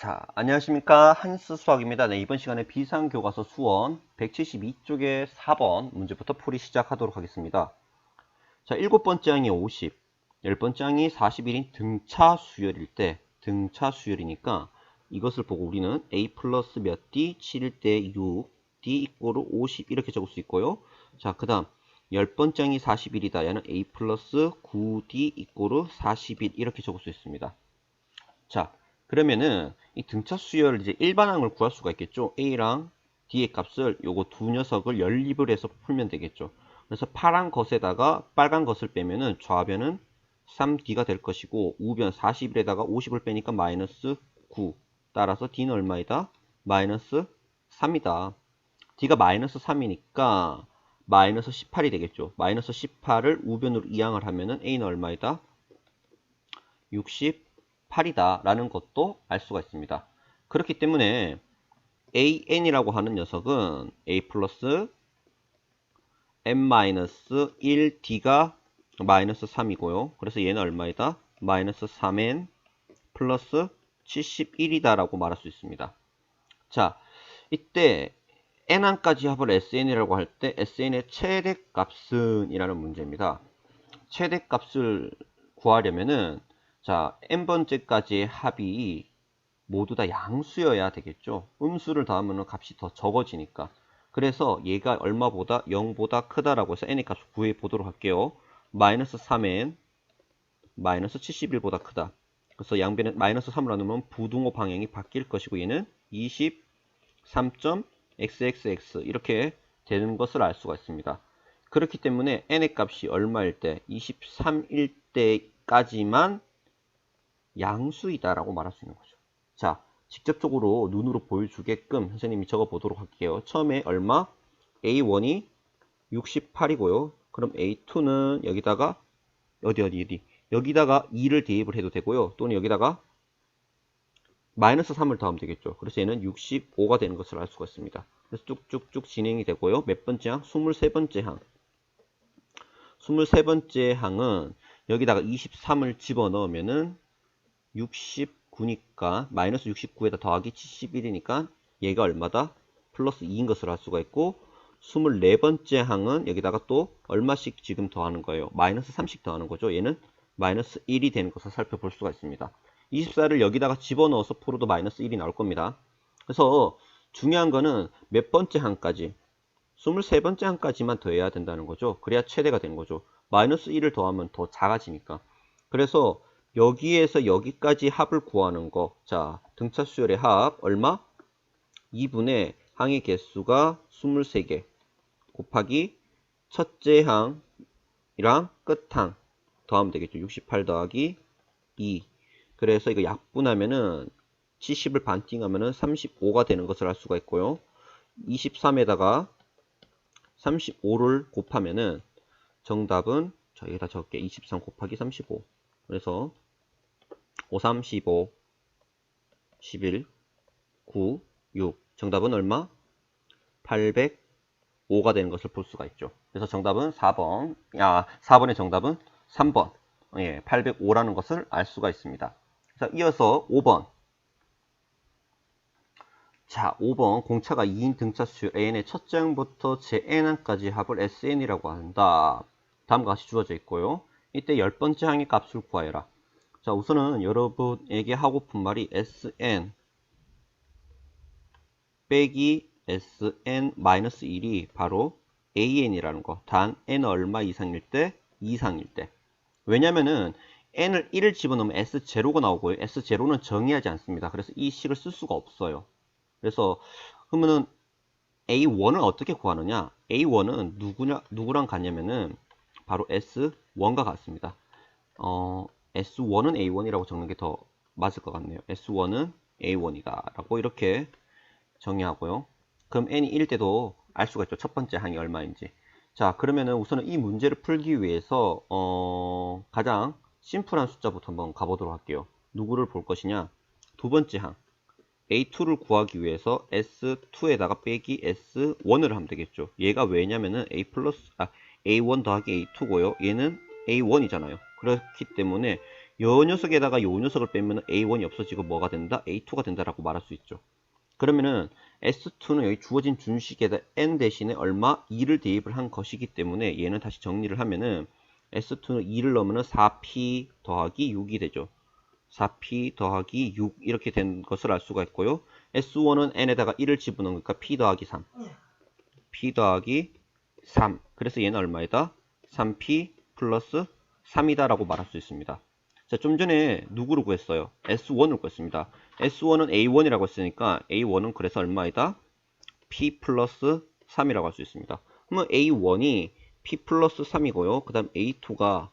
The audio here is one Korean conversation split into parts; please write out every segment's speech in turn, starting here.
자, 안녕하십니까. 한스 수학입니다. 네, 이번 시간에 비상교과서 수원 172쪽의 4번 문제부터 풀이 시작하도록 하겠습니다. 자, 일곱 번째 항이 50, 열 번째 항이 41인 등차 수열일 때, 등차 수열이니까 이것을 보고 우리는 a 플러스 몇 d, 7일 때 6, d 이꼬르 50 이렇게 적을 수 있고요. 자, 그 다음 열 번째 항이 41이다. 얘는 a 플러스 9d 이꼬르 41 이렇게 적을 수 있습니다. 자, 그러면은 이 등차 수열 이제 일반항을 구할 수가 있겠죠. A랑 D의 값을 요거 두 녀석을 연립을 해서 풀면 되겠죠. 그래서 파란 것에다가 빨간 것을 빼면은 좌변은 3D가 될 것이고 우변 41에다가 50을 빼니까 마이너스 9 따라서 D는 얼마이다? 마이너스 3이다. D가 마이너스 3이니까 마이너스 18이 되겠죠. 마이너스 18을 우변으로 이항을 하면은 A는 얼마이다? 68이다 라는 것도 알 수가 있습니다. 그렇기 때문에 AN이라고 하는 녀석은 A 플러스 n-1D가 마이너스 3이고요. 그래서 얘는 얼마이다? 마이너스 3n 플러스 71이다 라고 말할 수 있습니다. 자, 이때 n항까지 합을 sn이라고 할 때 sn의 최대값은 이라는 문제입니다. 최대값을 구하려면은 자 n번째까지의 합이 모두 다 양수여야 되겠죠. 음수를 더하면 값이 더 적어지니까. 그래서 얘가 얼마보다 0보다 크다라고 해서 n의 값을 구해 보도록 할게요. 마이너스 3n 마이너스 71보다 크다. 그래서 양변에 마이너스 3을 나누면 부등호 방향이 바뀔 것이고 얘는 23.xxx 이렇게 되는 것을 알 수가 있습니다. 그렇기 때문에 n의 값이 얼마일 때 23일 때까지만 양수이다라고 말할 수 있는 거죠. 자, 직접적으로 눈으로 보여주게끔 선생님이 적어 보도록 할게요. 처음에 얼마? A1이 68이고요. 그럼 A2는 여기다가 어디 어디 어디 여기다가 2를 대입을 해도 되고요. 또는 여기다가 마이너스 3을 더하면 되겠죠. 그래서 얘는 65가 되는 것을 알 수가 있습니다. 그래서 쭉쭉쭉 진행이 되고요. 몇 번째 항? 23번째 항. 23번째 항은 여기다가 23을 집어넣으면은 69니까 마이너스 69에다 더하기 71이니까 얘가 얼마다? 플러스 2인 것을 알 수가 있고 24번째 항은 여기다가 또 얼마씩 지금 더하는 거예요. 마이너스 3씩 더하는 거죠. 얘는 마이너스 1이 되는 것을 살펴볼 수가 있습니다. 24를 여기다가 집어넣어서 풀어도 마이너스 1이 나올 겁니다. 그래서 중요한 거는 몇 번째 항까지 23번째 항까지만 더해야 된다는 거죠. 그래야 최대가 되는 거죠. 마이너스 1을 더하면 더 작아지니까. 그래서 여기에서 여기까지 합을 구하는 거. 자, 등차 수열의 합 얼마? 2분의 항의 개수가 23개 곱하기 첫째 항이랑 끝항 더하면 되겠죠. 68 더하기 2. 그래서 이거 약분하면은 70을 반띵하면은 35가 되는 것을 알 수가 있고요. 23에다가 35를 곱하면은 정답은 저희가 다 적게 23 곱하기 35. 그래서 5, 3, 15, 11, 9, 6. 정답은 얼마? 805가 되는 것을 볼 수가 있죠. 그래서 정답은 4번. 야, 4번의 정답은 3번. 예, 805라는 것을 알 수가 있습니다. 자, 이어서 5번. 자, 5번. 공차가 2인 등차수 n의 첫째 항부터 jn항까지 합을 sn이라고 한다. 다음과 같이 주어져 있고요. 이때 열 번째 항의 값을 구하여라. 자, 우선은 여러분에게 하고픈 말이 sn 빼기 sn-1이 바로 an이라는 거. 단 n 얼마 이상일 때? 이상일 때. 왜냐면은 n을 1을 집어넣으면 s0가 나오고요. s0는 정의하지 않습니다. 그래서 이 식을 쓸 수가 없어요. 그래서 그러면은 a1을 어떻게 구하느냐? a1은 누구냐 누구랑 같냐면은 바로 s1과 같습니다. 어, s1은 a1이라고 적는 게 더 맞을 것 같네요. s1은 a1이다 라고 이렇게 정의하고요. 그럼 n이 1일 때도 알 수가 있죠. 첫 번째 항이 얼마인지. 자, 그러면은 우선은 이 문제를 풀기 위해서 어, 가장 심플한 숫자부터 한번 가보도록 할게요. 누구를 볼 것이냐? 두 번째 항. A2를 구하기 위해서 S2에다가 빼기 S1을 하면 되겠죠. 얘가 왜냐면은 A 플러스, 아, A1 더하기 A2고요. 얘는 A1이잖아요. 그렇기 때문에 요 녀석에다가 요 녀석을 빼면 A1이 없어지고 뭐가 된다? A2가 된다라고 말할 수 있죠. 그러면은 S2는 여기 주어진 준식에다 n 대신에 얼마? 2를 대입을 한 것이기 때문에 얘는 다시 정리를 하면은 S2는 2를 넣으면은 4P 더하기 6이 되죠. 4P 더하기 6 이렇게 된 것을 알 수가 있고요. S1은 n에다가 1을 집어넣으니까 P 더하기 3. P 더하기 3. 그래서 얘는 얼마이다? 3P 플러스 3이다 라고 말할 수 있습니다. 자, 좀 전에 누구를 구했어요? S1을 구했습니다. S1은 A1이라고 했으니까 A1은 그래서 얼마이다? P 플러스 3이라고 할 수 있습니다. 그러면 A1이 P 플러스 3이고요. 그 다음 A2가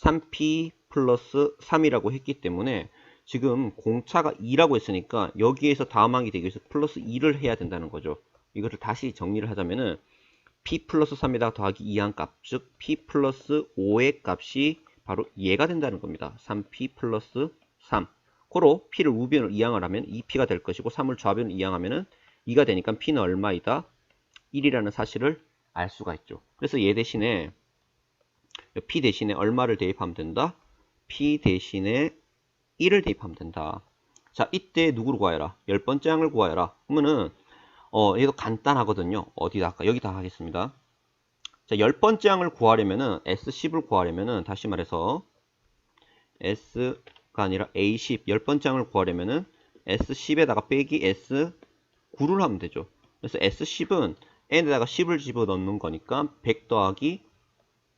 3P 플러스 3이라고 했기 때문에 지금 공차가 2라고 했으니까 여기에서 다음 항이 되기 위해서 플러스 2를 해야 된다는 거죠. 이것을 다시 정리를 하자면은 P 플러스 3에다가 더하기 2한 값, 즉 P 플러스 5의 값이 바로 얘가 된다는 겁니다. 3P 플러스 3. 고로 P를 우변을 이항을 하면 2P가 될 것이고 3을 좌변을 이항하면 은 2가 되니까 P는 얼마이다? 1이라는 사실을 알 수가 있죠. 그래서 얘 대신에 P 대신에 얼마를 대입하면 된다? P 대신에 1을 대입하면 된다. 자, 이때 누구를 구하여라? 열 번째 항을 구하여라. 그러면은 어, 얘도 간단하거든요. 어디다 할까? 여기다 하겠습니다. 자, 열 번째 항을 구하려면은 S10을 구하려면은 다시 말해서 S가 아니라 A10 열 번째 항을 구하려면은 S10에다가 빼기 S9를 하면 되죠. 그래서 S10은 n에다가 10을 집어넣는 거니까 100 더하기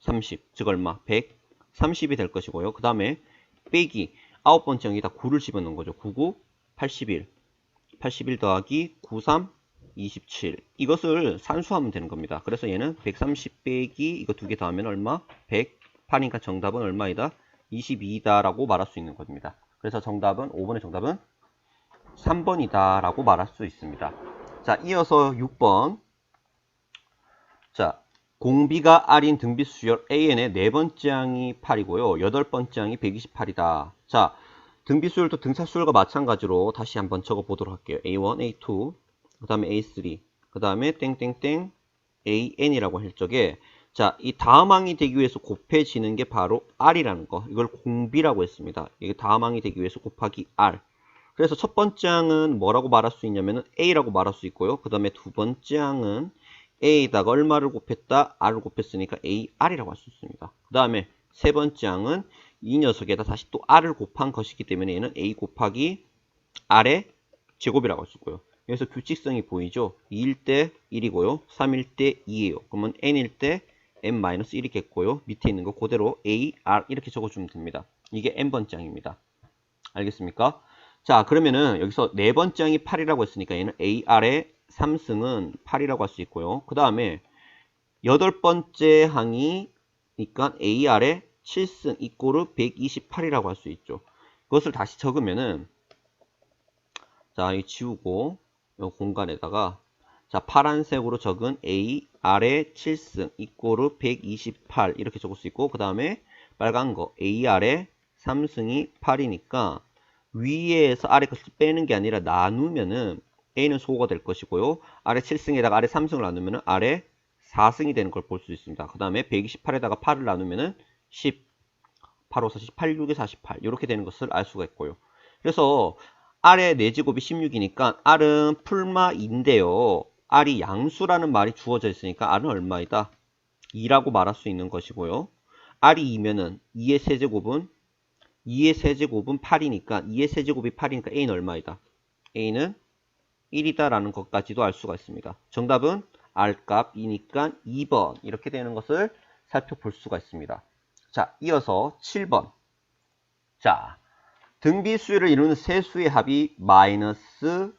30, 즉 얼마? 130이 될 것이고요. 그 다음에 빼기 아홉 번째 항에다 9를 집어넣는 거죠. 99, 81, 81 더하기 93, 27 이것을 산수하면 되는 겁니다. 그래서 얘는 130 빼기 이거 두 개 더하면 얼마? 108이니까 정답은 얼마이다? 22이다 라고 말할 수 있는 겁니다. 그래서 정답은 5번의 정답은 3번이다 라고 말할 수 있습니다. 자 이어서 6번 자 공비가 R인 등비 수열 AN의 네 번째 항이 8이고요. 여덟 번째 항이 128이다. 자 등비 수열도 등차 수열과 마찬가지로 다시 한번 적어 보도록 할게요. A1, A2 그 다음에 A3, 그 다음에 땡땡땡 AN이라고 할 적에 자, 이 다음항이 되기 위해서 곱해지는 게 바로 R이라는 거. 이걸 공비라고 했습니다. 이게 다음항이 되기 위해서 곱하기 R. 그래서 첫 번째 항은 뭐라고 말할 수 있냐면은 A라고 말할 수 있고요. 그 다음에 두 번째 항은 A에다가 얼마를 곱했다? R을 곱했으니까 AR이라고 할 수 있습니다. 그 다음에 세 번째 항은 이 녀석에다 다시 또 R을 곱한 것이기 때문에 얘는 A 곱하기 R의 제곱이라고 할 수 있고요. 여기서 규칙성이 보이죠? 2일 때 1이고요. 3일 때 2예요. 그러면 n일 때 n-1이겠고요. 밑에 있는 거 그대로 a, r 이렇게 적어주면 됩니다. 이게 n번째 항입니다. 알겠습니까? 자 그러면은 여기서 네 번째 항이 8이라고 했으니까 얘는 ar의 3승은 8이라고 할 수 있고요. 그 다음에 여덟 번째 항이니까 ar의 7승 이꼬르 128이라고 할 수 있죠. 그것을 다시 적으면은 자, 이 지우고 이 공간에다가 자 파란색으로 적은 A 아래 7승 이꼬르 128 이렇게 적을 수 있고 그 다음에 빨간 거 A 아래 3승이 8이니까 위에서 아래 것을 빼는 게 아니라 나누면은 A는 소거가 될 것이고요. 아래 7승에다가 아래 3승을 나누면은 아래 4승이 되는 걸 볼 수 있습니다. 그 다음에 128에다가 8을 나누면은 10, 8, 5, 40, 8, 6에 48 이렇게 되는 것을 알 수가 있고요. 그래서 R의 4제곱이 16이니까 R은 풀마인데요. R이 양수라는 말이 주어져 있으니까 R은 얼마이다? 2라고 말할 수 있는 것이고요. R이 2면은 2의 세제곱은 2의 세제곱은 8이니까 2의 세제곱이 8이니까 A는 얼마이다? A는 1이다 라는 것까지도 알 수가 있습니다. 정답은 R값 2니까 2번 이렇게 되는 것을 살펴볼 수가 있습니다. 자, 이어서 7번. 자, 등비 수를 이루는 세 수의 합이 마이너스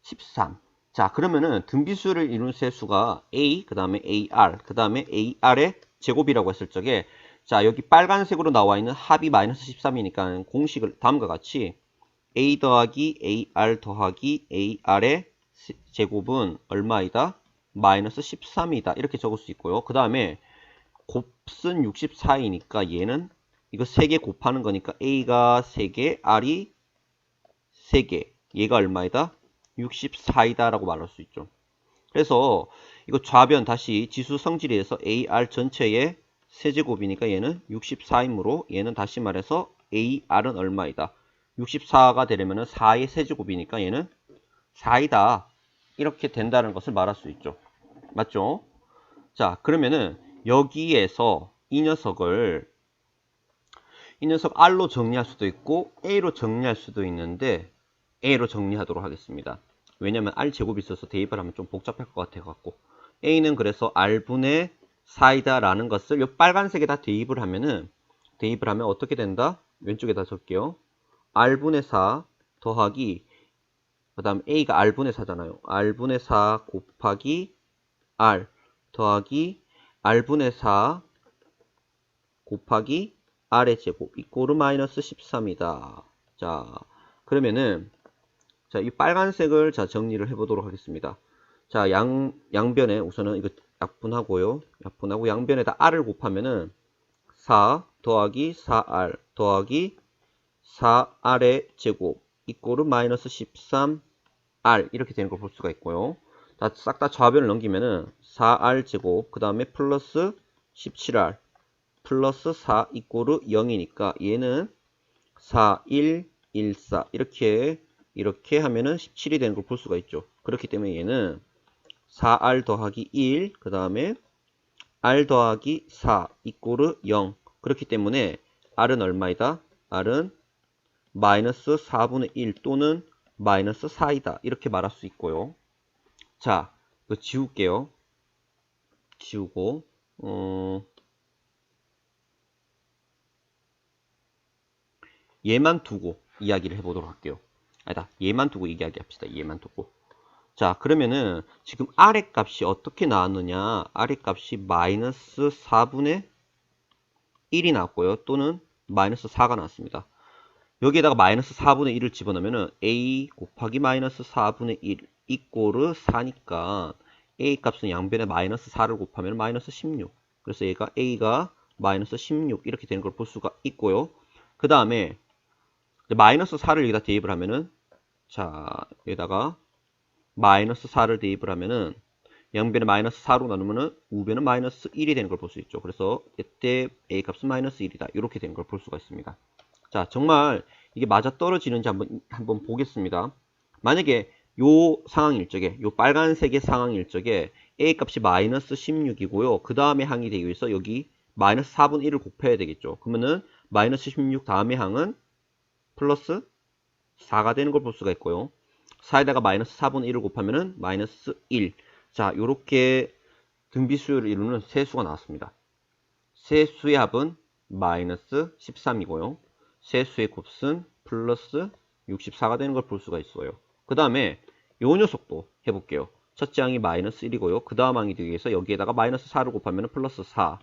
13. 자, 그러면은 등비 수를 이루는 세 수가 A, 그 다음에 AR, 그 다음에 AR의 제곱이라고 했을 적에 자, 여기 빨간색으로 나와 있는 합이 마이너스 13이니까 공식을 다음과 같이 A 더하기 AR 더하기 AR의 제곱은 얼마이다? 마이너스 13이다. 이렇게 적을 수 있고요. 그 다음에 곱은 64이니까 얘는 이거 3개 곱하는 거니까 A가 3개, R이 3개. 얘가 얼마이다? 64이다 라고 말할 수 있죠. 그래서 이거 좌변 다시 지수 성질에서 AR 전체의 세제곱이니까 얘는 64이므로 얘는 다시 말해서 AR은 얼마이다. 64가 되려면 4의 세제곱이니까 얘는 4이다. 이렇게 된다는 것을 말할 수 있죠. 맞죠? 자, 그러면은 여기에서 이 녀석을 이 녀석 R로 정리할 수도 있고 A로 정리할 수도 있는데 A로 정리하도록 하겠습니다. 왜냐면 R 제곱이 있어서 대입을 하면 좀 복잡할 것 같아 갖고 A는 그래서 R분의 4이다 라는 것을 이 빨간색에다 대입을 하면은 대입을 하면 어떻게 된다? 왼쪽에다 적게요. R분의 4 더하기 그 다음 A가 R분의 4잖아요. R분의 4 곱하기 R 더하기 R분의 4 곱하기 R의 제곱 이꼬르 마이너스 13이다. 자, 그러면은 자, 이 빨간색을 자 정리를 해 보도록 하겠습니다. 자, 양 양변에 우선은 이거 약분하고요. 약분하고 양변에다 R을 곱하면은 4 더하기 4R 더하기 4R의 제곱 이꼬르 마이너스 13R 이렇게 되는 걸 볼 수가 있고요. 싹다 좌변을 넘기면은 4R 제곱 그 다음에 플러스 17R 플러스 4 이꼬르 0이니까 얘는 4, 1, 1, 4 이렇게 이렇게 하면은 17이 되는 걸 볼 수가 있죠. 그렇기 때문에 얘는 4R 더하기 1 그 다음에 R 더하기 4 이꼬르 0 그렇기 때문에 R은 얼마이다? R은 마이너스 4분의 1 또는 마이너스 4이다. 이렇게 말할 수 있고요. 자, 지울게요. 지우고, 어, 얘만 두고 이야기를 해보도록 할게요. 아니다, 얘만 두고 이야기 합시다. 얘만 두고. 자, 그러면은 지금 아래 값이 어떻게 나왔느냐? 아래 값이 마이너스 4분의 1이 나왔고요. 또는 마이너스 4가 나왔습니다. 여기에다가 마이너스 4분의 1을 집어넣으면 a 곱하기 마이너스 4분의 1 이꼬르 4니까 a 값은 양변에 마이너스 4를 곱하면 마이너스 16 그래서 얘가 a가 마이너스 16 이렇게 되는 걸 볼 수가 있고요 그 다음에 마이너스 4를 여기다 대입을 하면은 자 여기다가 마이너스 4를 대입을 하면은 양변에 마이너스 4로 나누면은 우변은 마이너스 1이 되는 걸 볼 수 있죠 그래서 이때 a 값은 마이너스 1이다 이렇게 되는 걸 볼 수가 있습니다 자, 정말 이게 맞아 떨어지는지 한번, 한번 보겠습니다. 만약에 요 상황 일 적에, 요 빨간색의 상황 일 적에 A 값이 마이너스 16이고요. 그 다음에 항이 되기 위해서 여기 마이너스 4분의 1을 곱해야 되겠죠. 그러면은 마이너스 16 다음의 항은 플러스 4가 되는 걸 볼 수가 있고요. 4에다가 마이너스 4분의 1을 곱하면은 마이너스 1. 자, 요렇게 등비수열을 이루는 세수가 나왔습니다. 세수의 합은 마이너스 13이고요. 세수의 곱은 플러스 64가 되는 걸 볼 수가 있어요. 그 다음에 요 녀석도 해볼게요. 첫째 항이 마이너스 1이고요. 그 다음 항이 되기 위해서 여기에다가 마이너스 4를 곱하면 플러스 4.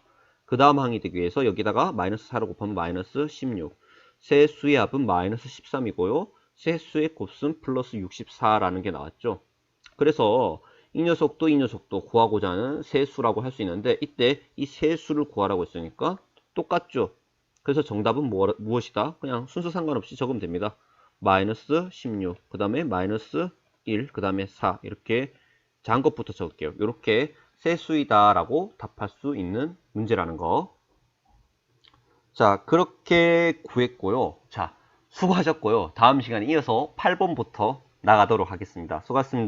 그 다음 항이 되기 위해서 여기다가 마이너스 4를 곱하면 마이너스 16. 세수의 합은 마이너스 13이고요. 세수의 곱은 플러스 64라는 게 나왔죠. 그래서 이 녀석도 이 녀석도 구하고자 하는 세수라고 할 수 있는데 이때 이 세수를 구하라고 했으니까 똑같죠. 그래서 정답은 뭐, 무엇이다? 그냥 순서 상관없이 적으면 됩니다. 마이너스 16, 그 다음에 마이너스 1, 그 다음에 4 이렇게 작은 것부터 적을게요. 이렇게 세수이다 라고 답할 수 있는 문제라는 거. 자, 그렇게 구했고요. 자, 수고하셨고요. 다음 시간에 이어서 8번부터 나가도록 하겠습니다. 수고하셨습니다.